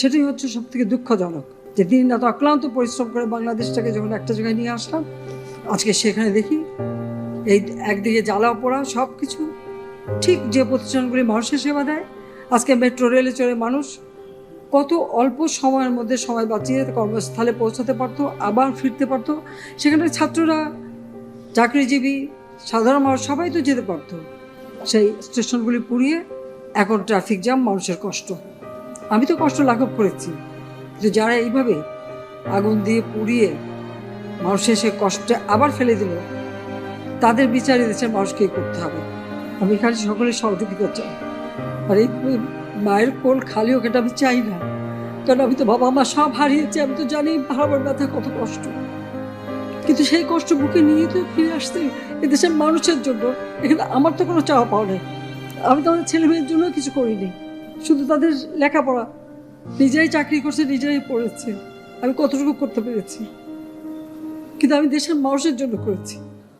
সেটাই হচ্ছে সব থেকে দুঃখজনক যে দিন এত অক্লান্ত পরিশ্রম করে বাংলাদেশটাকে যখন একটা জায়গায় নিয়ে আসলাম, আজকে সেখানে দেখি এই একদিকে জ্বালা পোড়া সব কিছু ঠিক যে প্রতিষ্ঠানগুলি মানুষের সেবা দেয়, আজকে মেট্রো রেলে চড়ে মানুষ কত অল্প সময়ের মধ্যে সময় বাঁচিয়ে কর্মস্থলে পৌঁছাতে পারতো, আবার ফিরতে পারতো। সেখানে ছাত্ররা, চাকরিজীবী, সাধারণ মানুষ সবাই তো যেতে পারতো। সেই স্টেশনগুলি পুড়িয়ে এখন ট্রাফিক জ্যাম, মানুষের কষ্ট। আমি তো কষ্ট লাঘব করেছি কিন্তু যারা এইভাবে আগুন দিয়ে পুড়িয়ে মানুষের সে কষ্টে আবার ফেলে দিল, তাদের বিচার দেশের মানুষকেই করতে হবে। আমি এখানে সকলের সহযোগিতা চাই। আর এই মায়ের কোল খালি হোক এটা আমি চাই না। কারণ আমি তো বাবা মা সব হারিয়েছি, আমি তো জানি হারাবার ব্যথা কত কষ্ট। কিন্তু সেই কষ্ট বুকে নিয়ে তো ফিরে আসতে এদেশের মানুষের জন্য এখানে আমার তো কোনো চাওয়া পাওয়া নেই। আমি তো আমার ছেলে মেয়ের জন্য কিছু করিনি। শুধু তাদের লেখাপড়া। নিজেরাই চাকরি করছে, নিজেরাই পড়েছে। আমি কতটুকু করতে পেরেছি? কিন্তু আমি দেশের মানুষের জন্য করেছি।